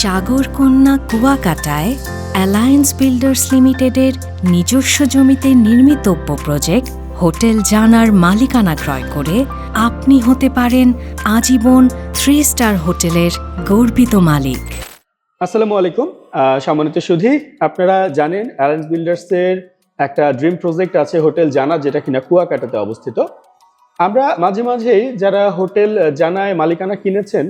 সাগরকন্যা কুয়াকাটায় alliance builders লিমিটেডের নিজস্ব জমিতে নির্মিতব্য প্রজেক্ট হোটেল জানার মালিকানা ক্রয় করে আপনি হতে পারেন আজীবন থ্রি স্টার হোটেলের গর্বিত মালিক। আসসালামু আলাইকুম। সম্মানিত সুধী, আপনারা জানেন অ্যালেন্স বিল্ডার্সের একটা ড্রিম প্রজেক্ট আছে হোটেল জানা, যেটা কিনা কুয়াকাটাতে অবস্থিত। আমরা মাঝে মাঝেই যারা হোটেল জানায় মালিকানা কিনেছেন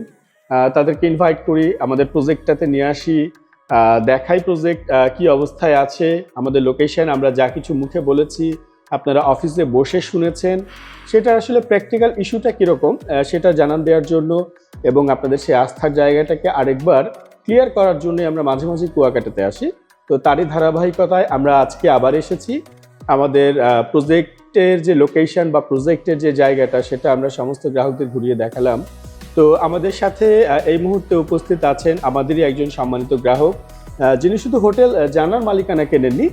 তাদেরকে ইনভাইট করি, আমাদের প্রজেক্টটাতে নিয়ে আসি। দেখাই প্রজেক্ট কি অবস্থায় আছে, আমাদের লোকেশন আমরা যা কিছু মুখে বলেছি, আপনারা অফিসে বসে শুনেছেন। সেটা আসলে প্র্যাকটিক্যাল ইস্যুটা কীরকম সেটা জানান দেওয়ার জন্য এবং আপনাদের সেই আস্থার জায়গাটাকে আরেকবার ক্লিয়ার করার জন্য আমরা মাঝে মাঝে কুয়াকাটাতে আসি। তো তারই ধারাবাহিকতায় আমরা আজকে আবার এসেছি। আমাদের প্রজেক্টের যে লোকেশন বা প্রজেক্টের যে জায়গাটা, সেটা আমরা সমস্ত গ্রাহকদের ঘুরিয়ে দেখালাম। তো আমাদের সাথে এই মুহূর্তে উপস্থিত আছেন আমাদেরই একজন সম্মানিত গ্রাহক যিনি শুধু হোটেল জানার মালিকানা কেনেননি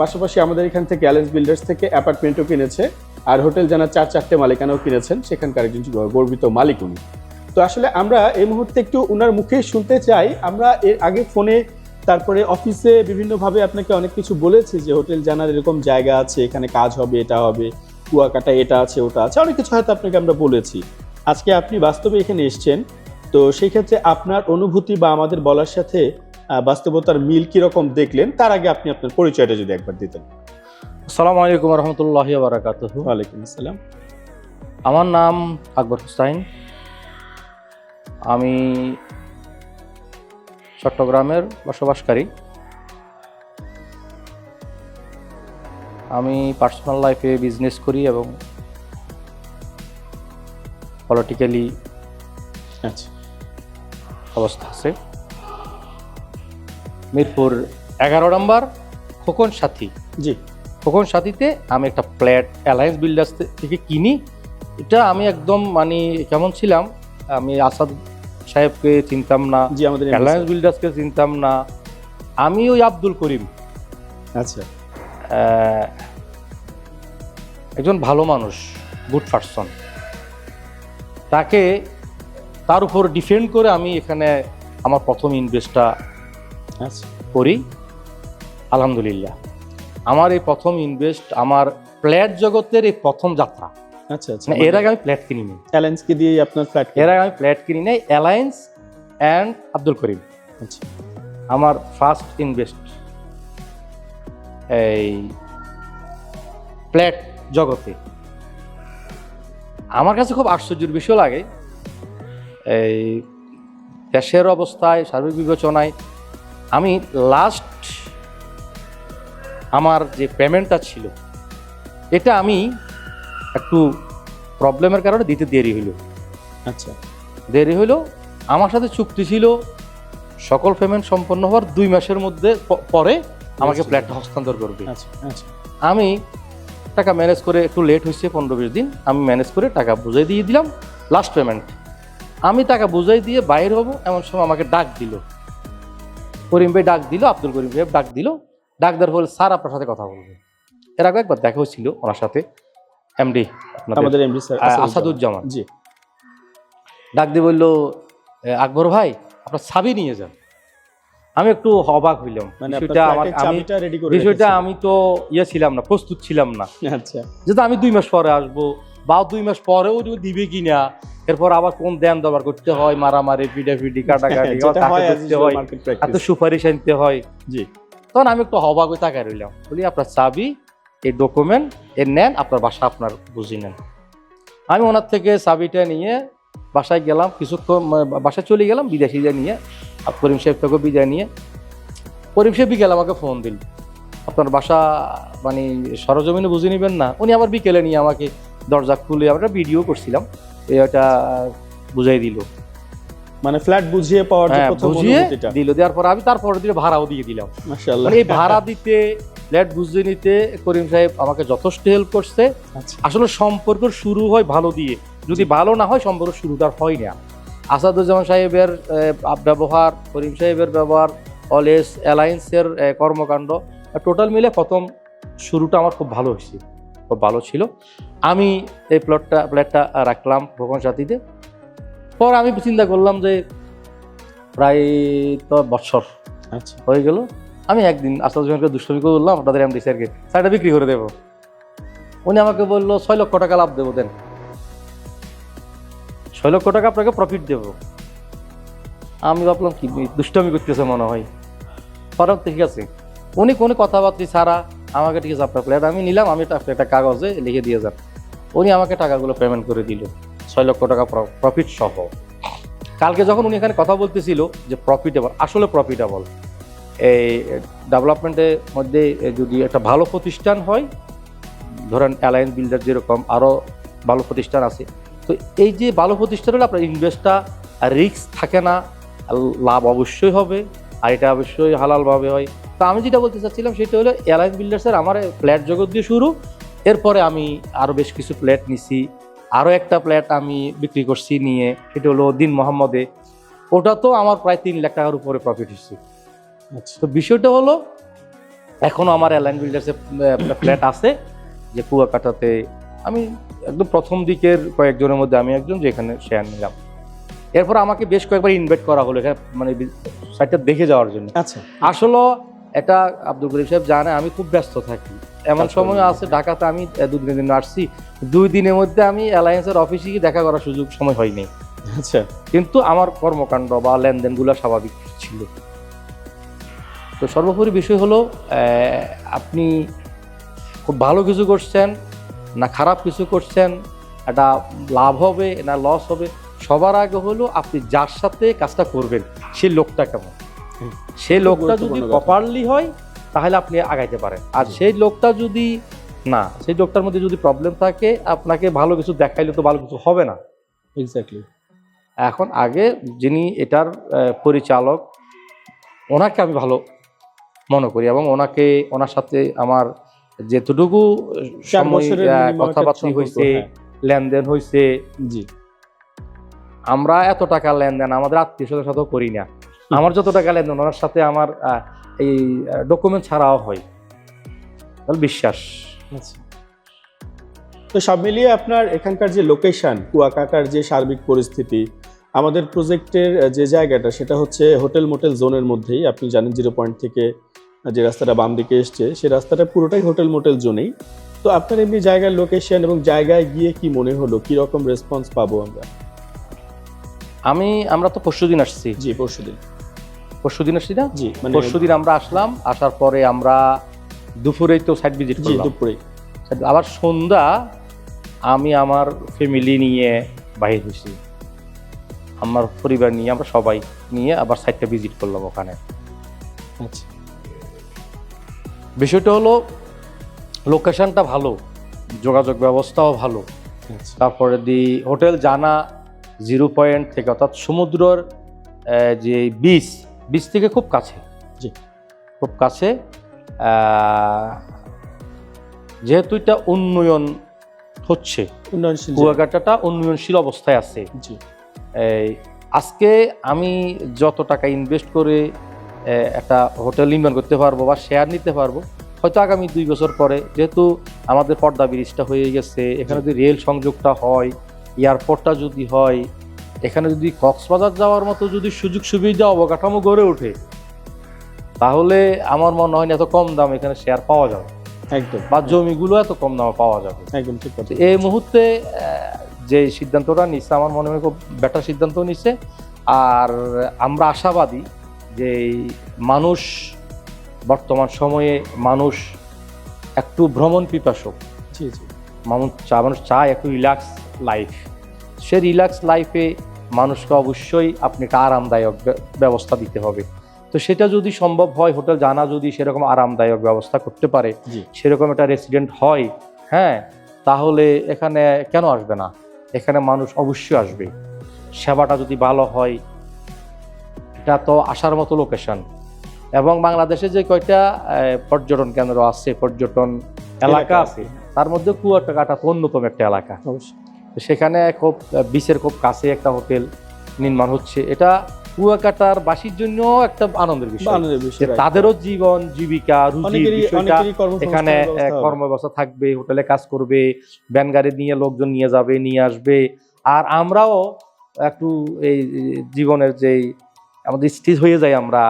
পাশাপাশি আমাদের এখান থেকে অ্যালেন্স বিল্ডার্স থেকে অ্যাপার্টমেন্টও কিনেছে, আর হোটেল জানার চার চারটে মালিকানাও কিনেছেন, সেখানকার একজন গর্বিত মালিক উনি। তো আসলে আমরা এই মুহূর্তে একটু ওনার মুখে শুনতে চাই, আমরা এর আগে ফোনে, তারপরে অফিসে বিভিন্নভাবে আপনাকে অনেক কিছু বলেছি যে হোটেল জানার এরকম জায়গা আছে, এখানে কাজ হবে, এটা হবে, কুয়াকাটা এটা আছে, ওটা আছে, অনেক কিছু হয়তো আপনাকে আমরা বলেছি। আজকে আপনি বাস্তবে এখানে এসছেন তো সেই ক্ষেত্রে আপনার অনুভূতি বা আমাদের বলার সাথে বাস্তবতার মিল কীরকম দেখলেন তার আগে আপনি আপনার পরিচয়টা যদি একবার দিতেন। আসসালামু আলাইকুম রহমতুল্লাহ বারাকাত ওয়ালাইকুম আসসালাম। আমার নাম আকবর হুসাইন। আমি চট্টগ্রামের বসবাসকারী। আমি পার্সোনাল লাইফে বিজনেস করি এবং পলিটিক্যালি আচ্ছা। অবস্থা আছে। মিরপুর এগারো নম্বর খোকন সাথী। জি। খোকন সাথীতে আমি একটা ফ্ল্যাট অ্যালায়েন্স বিল্ডার্স থেকে কিনি। এটা আমি একদম মানে কেমন ছিলাম আমি আসাদ সাহেবকে চিনতাম না জি আমাদের অ্যালায়েন্স বিল্ডার্সকে চিনতাম না। আমি ওই আব্দুল করিম। আচ্ছা। একজন ভালো মানুষ গুড পারসন তাকে তার উপর ডিফেন্ড করে আমি এখানে আমার প্রথম ইনভেস্টটা আচ্ছা। করি। আলহামদুলিল্লাহ। আমার এই প্রথম ইনভেস্ট আমার ফ্ল্যাট জগতের এই প্রথম যাত্রা। আচ্ছা আচ্ছা। মানে এর আগে আমি ফ্ল্যাট কিনি কিনিনি অ্যালেন্সকে দিয়ে আপনার ফ্ল্যাট এর আগে আমি ফ্ল্যাট কিনি নাই অ্যালায়েন্স অ্যান্ড আব্দুল করিম আচ্ছা। আমার ফার্স্ট ইনভেস্ট এই ফ্ল্যাট জগতে। আমার কাছে খুব আশ্চর্যের বিষয় লাগে। এই দেশের অবস্থায় সার্বিক বিবেচনায় আমি লাস্ট আমার যে পেমেন্টটা ছিল এটা আমি একটু প্রবলেমের কারণে দিতে দেরি হইল। আচ্ছা। দেরি হইল আমার সাথে চুক্তি ছিল সকল পেমেন্ট সম্পন্ন হওয়ার দুই মাসের মধ্যে পরে আমাকে ফ্ল্যাটটা হস্তান্তর করবে। আচ্ছা আচ্ছা। আমি টাকা ম্যানেজ করে একটু লেট হয়েছে পনেরো বিশ দিন। আমি ম্যানেজ করে টাকা বুঝাই দিয়ে দিলাম লাস্ট পেমেন্ট আমি টাকা বুঝাই দিয়ে বাইর হব এমন সময় আমাকে ডাক দিল। করিম ভাই ডাক দিল আব্দুল করিম ভাই ডাক দিল। ডাক দেওয়ার ফলে স্যার আপনার সাথে কথা বলবে। এর আগে একবার দেখা হয়েছিল ওনার সাথে। এমডি আমাদের এমডি স্যার আসাদুজ্জামান। জি। ডাক দিয়ে বলল আকবর ভাই আপনার ছাবি নিয়ে যান। আমি একটু অবাক হইলাম। মানে বিষয়টা আমার আমি বিষয়টা তো ইয়ে ছিলাম না প্রস্তুত ছিলাম না। আচ্ছা। যেহেতু আমি দুই মাস পরে আসব বা দুই মাস পরেও যদি দিবে কিনা এরপর আবার কোন দেন দবার করতে হয় মারামারি পিডাফিডি কাটাকাটি হয় করতে হয় এত সুপারিশ আনতে হয়। জি। তখন আমি একটু অবাক হয়ে তাকায় রইলাম। বলি আপনার চাবি এই ডকুমেন্ট এ নেন আপনার বাসা আপনার বুঝি নেন। আমি ওনার থেকে চাবিটা নিয়ে বাসায় গেলাম কিছুক্ষণ বাসায় চলে গেলাম বিদেশিদের নিয়ে আর করিম সাহেব থেকে বিদায় নিয়ে। করিম সাহেব বিকেলে আমাকে ফোন দিল। আপনার বাসা মানে সরজমিনে বুঝে নেবেন না? উনি আবার বিকেলে নিয়ে আমাকে দরজা খুলে আমরা ভিডিও করছিলাম। এটা বুঝাই দিল। মানে ফ্ল্যাট বুঝিয়ে পাওয়ার যে হ্যাঁ প্রথম বুঝিয়ে দিল। দেওয়ার পর আমি তারপরে দিলে ভাড়াও দিয়ে দিলাম। মাশাআল্লাহ। মানে এই ভাড়া দিতে ফ্ল্যাট বুঝতে নিতে করিম সাহেব আমাকে যথেষ্ট হেল্প করছে। আচ্ছা। আসলে সম্পর্ক শুরু হয় ভালো দিয়ে। যদি ভালো না হয় সম্পর্ক শুরু তার হয় না আসাদুজ্জামান সাহেবের ব্যবহার করিম সাহেবের ব্যবহার অলেস অ্যালায়েন্সের কর্মকাণ্ড টোটাল মিলে প্রথম শুরুটা আমার খুব ভালো হয়েছে খুব ভালো ছিল। আমি এই প্লটটা ফ্ল্যাটটা রাখলাম ভোগন সাথীতে। পর আমি চিন্তা করলাম যে প্রায় তো বছর আচ্ছা। হয়ে গেল। আমি একদিন আসাদ জনকে দুষ্টমি করে বললাম আপনাদের এমডি স্যারকে শাড়িটা বিক্রি করে দেবো। উনি আমাকে বলল ছয় লক্ষ টাকা লাভ দেবো দেন। ছয় লক্ষ টাকা আপনাকে প্রফিট দেবো। আমি ভাবলাম কি দুষ্টমি করতেছে মনে হয়। পরে ঠিক আছে। উনি কোনো কথাবার্তা ছাড়া আমাকে ঠিক আছে আপনার আমি নিলাম, আমি একটা কাগজে লিখে দিয়ে যান। উনি আমাকে টাকাগুলো পেমেন্ট করে দিল। ছয় লক্ষ টাকা প্রফিট সহ। কালকে যখন উনি এখানে কথা বলতেছিল যে প্রফিটেবল আসলে প্রফিটেবল এই ডেভেলপমেন্টের মধ্যে যদি একটা ভালো প্রতিষ্ঠান হয়, ধরেন অ্যালায়েন্স বিল্ডার যেরকম আরও ভালো প্রতিষ্ঠান আছে তো এই যে ভালো প্রতিষ্ঠান হলে আপনার ইনভেস্টটা রিস্ক থাকে না লাভ অবশ্যই হবে আর এটা অবশ্যই হালালভাবে হয়। তো আমি যেটা বলতে চাচ্ছিলাম সেটা হলো অ্যালায়েন্স বিল্ডার্সের আমার ফ্ল্যাট জগৎ দিয়ে শুরু এরপরে আমি আরও বেশ কিছু ফ্ল্যাট নিছি আরও একটা ফ্ল্যাট আমি বিক্রি করছি নিয়ে সেটা হলো দিন মোহাম্মদে ওটা তো আমার প্রায় তিন লাখ টাকার উপরে প্রফিট হচ্ছে তো বিষয়টা হলো এখনও আমার অ্যালাইন বিল্ডার্সে ফ্ল্যাট আছে যে কুয়াকাটাতে আমি একদম প্রথম দিকের কয়েকজনের মধ্যে আমি একজন যেখানে শেয়ার নিলাম। এরপর আমাকে বেশ কয়েকবার ইনভাইট করা হলো এখানে মানে সাইটটা দেখে যাওয়ার জন্য। আচ্ছা। আসলে এটা আব্দুল করিম সাহেব জানে আমি খুব ব্যস্ত থাকি। এমন আচ্ছা। সময় আছে ঢাকাতে আমি দুদিনের জন্য আসছি। দুই দিনের মধ্যে আমি অ্যালায়েন্সের অফিসে গিয়ে দেখা করার সুযোগ সময় হয়নি। আচ্ছা। কিন্তু আমার কর্মকাণ্ড বা লেনদেনগুলো স্বাভাবিক ছিল। তো সর্বোপরি বিষয় হলো আহ, আপনি খুব ভালো কিছু করছেন না খারাপ কিছু করছেন এটা লাভ হবে না লস হবে সবার আগে হলো আপনি যার সাথে কাজটা করবেন সেই লোকটা কেমন। সেই লোকটা যদি প্রপারলি হয় তাহলে আপনি আগাইতে পারেন। আর সেই লোকটা যদি না সেই লোকটার মধ্যে যদি প্রবলেম থাকে আপনাকে ভালো কিছু দেখাইলে তো ভালো কিছু হবে না। এক্স্যাক্টলি এখন আগে যিনি এটার পরিচালক ওনাকে আমি ভালো মনে করি এবং ওনাকে ওনার সাথে আমার যেতটুকু সময় কথাবার্তা হয়েছে হ্যাঁ। লেনদেন হয়েছে জি। আমরা এত টাকা লেনদেন আমাদের আত্মীয় স্বজনের সাথেও করি না। আমার যত টাকা লেনদেন ওনার সাথে আমার এই ডকুমেন্ট ছাড়াও হয়। তাহলে বিশ্বাস। আচ্ছা। তো সব মিলিয়ে আপনার এখানকার যে লোকেশন কুয়াকাটার যে সার্বিক পরিস্থিতি আমাদের প্রজেক্টের যে জায়গাটা সেটা হচ্ছে হোটেল মোটেল জোনের মধ্যেই। আপনি জানেন জিরো পয়েন্ট থেকে যে রাস্তাটা বাম দিকে এসছে সেই রাস্তাটা পুরোটাই হোটেল মোটেল জোনেই। তো আপনার এমনি জায়গার লোকেশন এবং জায়গায় গিয়ে কি মনে হলো? কি রকম রেসপন্স পাবো আমরা? আমি আমরা তো পরশুদিন আসছি। জি পরশু দিন। পরশুদিন আসছি না? জি মানে পরশুদিন আমরা আসলাম আসার পরে আমরা দুপুরেই তো সাইট ভিজিট করলাম। দুপুরে আবার সন্ধ্যা আমি আমার ফ্যামিলি নিয়ে বাহির হয়েছি। আমার পরিবার নিয়ে আমরা সবাই নিয়ে আবার সাইটটা ভিজিট করলাম ওখানে। আচ্ছা। বিষয়টা হলো লোকেশনটা ভালো যোগাযোগ ব্যবস্থাও ভালো আচ্ছা তারপরে the hotel Jana zero point থেকে অর্থাৎ সমুদ্রর যে বিচ বিচ থেকে খুব কাছে জি। খুব কাছে যেহেতু এটা উন্নয়ন হচ্ছে উন্নয়নশীল। কুয়াকাটাটা উন্নয়নশীল অবস্থায় আছে জি আজকে আমি যত টাকা ইনভেস্ট করে একটা হোটেল নির্মাণ করতে পারব বা শেয়ার নিতে পারব। হয়তো আগামী দুই বছর পরে যেহেতু আমাদের পর্দা ব্রিজটা হয়ে গেছে এখানে যদি রেল সংযোগটা হয় এয়ারপোর্টটা যদি হয় এখানে যদি কক্সবাজার যাওয়ার মতো যদি সুযোগ সুবিধা অবকাঠামো গড়ে ওঠে তাহলে আমার মনে হয় না এত কম দাম এখানে শেয়ার পাওয়া যাবে। একদম। বা জমিগুলো এত কম দামে পাওয়া যাবে। একদম ঠিক কথা। তো এই মুহূর্তে যে সিদ্ধান্তটা নিচ্ছে আমার মনে হয় খুব বেটার সিদ্ধান্ত নিচ্ছে আর আমরা আশাবাদী যে মানুষ বর্তমান সময়ে মানুষ একটু ভ্রমণ পিপাসক জি জি। মানুষ চা মানুষ চায় একটু রিল্যাক্স লাইফ সে রিল্যাক্স লাইফে মানুষকে অবশ্যই আপনি একটা আরামদায়ক ব্যবস্থা দিতে হবে। তো সেটা যদি সম্ভব হয় হোটেল জানা যদি সেরকম আরামদায়ক ব্যবস্থা করতে পারে সেরকম একটা রেসিডেন্ট হয় হ্যাঁ তাহলে এখানে কেন আসবে না? এখানে মানুষ অবশ্যই আসবে। সেবাটা যদি ভালো হয় এটা তো আসার মতো লোকেশন এবং বাংলাদেশে যে কয়টা পর্যটন কেন্দ্র আছে পর্যটন এলাকা আছে তার মধ্যে কুয়াকাটা তো অন্যতম একটা এলাকা। সেখানে খুব বিচের খুব কাছে একটা হোটেল নির্মাণ হচ্ছে। এটা কুয়াকাটার বাসীর জন্য একটা আনন্দের বিষয়। তাদেরও জীবন জীবিকা বিষয়টা এখানে কর্মব্যবস্থা থাকবে হোটেলে কাজ করবে ভ্যান গাড়ি নিয়ে লোকজন নিয়ে যাবে নিয়ে আসবে। আর আমরাও একটু এই জীবনের যেই আমাদের স্থির হয়ে যায় আমরা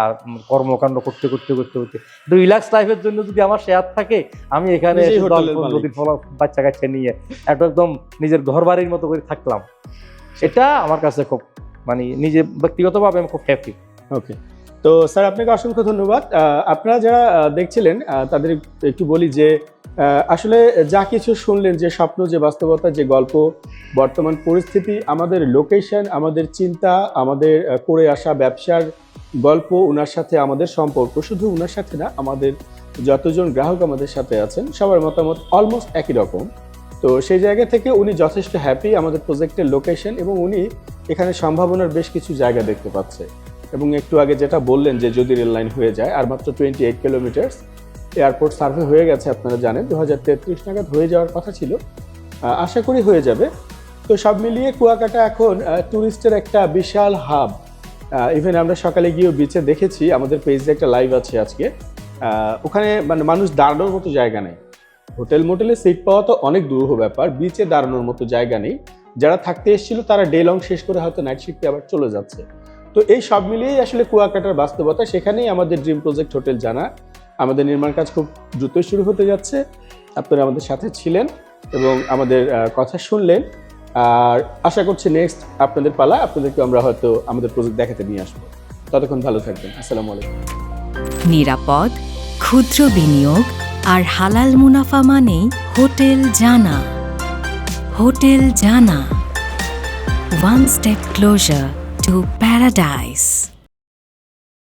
কর্মকাণ্ড করতে করতে করতে করতে। রিল্যাক্স লাইফের জন্য যদি আমার শেয়ার থাকে আমি এখানে বাচ্চা কাচ্চা নিয়ে একটা একদম নিজের ঘর বাড়ির মতো করে থাকলাম। এটা আমার কাছে খুব মানে নিজে ব্যক্তিগতভাবে আমি খুব হ্যাপি ওকে তো স্যার আপনাকে অসংখ্য ধন্যবাদ। আপনারা যারা দেখছিলেন তাদের একটু বলি যে আসলে যা কিছু শুনলেন, যে স্বপ্ন, যে বাস্তবতা, যে গল্প, বর্তমান পরিস্থিতি, আমাদের লোকেশন আমাদের চিন্তা, আমাদের করে আসা ব্যবসার গল্প ওনার সাথে আমাদের সম্পর্ক, শুধু ওনার সাথে না, আমাদের যতজন গ্রাহক আমাদের সাথে আছেন, সবার মতামত অলমোস্ট একই রকম। তো সেই জায়গা থেকে উনি যথেষ্ট হ্যাপি আমাদের প্রজেক্টের লোকেশন এবং উনি এখানে সম্ভাবনার বেশ কিছু জায়গা দেখতে পাচ্ছে। এবং একটু আগে যেটা বললেন, যে যদি রেল লাইন হয়ে যায়, আর মাত্র twenty eight kilometres airport survey হয়ে গেছে, আপনারা জানেন। দু হাজার তেত্রিশ নাগাদ হয়ে যাওয়ার কথা ছিল। আশা করি হয়ে যাবে। তো সব মিলিয়ে কুয়াকাটা এখন ট্যুরিস্টের একটা বিশাল হাব। ইভেন আমরা সকালে গিয়েও বিচে দেখেছি, আমাদের পেজে একটা লাইভ আছে আজকে। ওখানে মানে মানুষ দাঁড়ানোর মতো জায়গা নেই। হোটেল মোটেলে সিট পাওয়া তো অনেক দুরূহ ব্যাপার বিচে দাঁড়ানোর মতো জায়গা নেই। যারা থাকতে এসেছিল, তারা ডে লং শেষ করে হয়তো নাইট শিফটে আবার চলে যাচ্ছে। তো এই সব মিলিয়েই আসলে কুয়াকাটার বাস্তবতা, সেখানেই আমাদের ড্রিম প্রজেক্ট হোটেল জানা। আমাদের নির্মাণ কাজ খুব দ্রুতই শুরু হতে যাচ্ছে। আপনারা আমাদের সাথে ছিলেন এবং আমাদের কথা শুনলেন। আর আশা করছি নেক্সট আপনাদের পালা আপনাদেরকে আমরা হয়তো আমাদের প্রজেক্ট দেখাতে নিয়ে আসব। ততক্ষণ ভালো থাকবেন। আসসালামু আলাইকুম। নিরাপদ, ক্ষুদ্র বিনিয়োগ আর হালাল মুনাফা মানেই hotel Jana. Hotel Jana. One step closer to paradise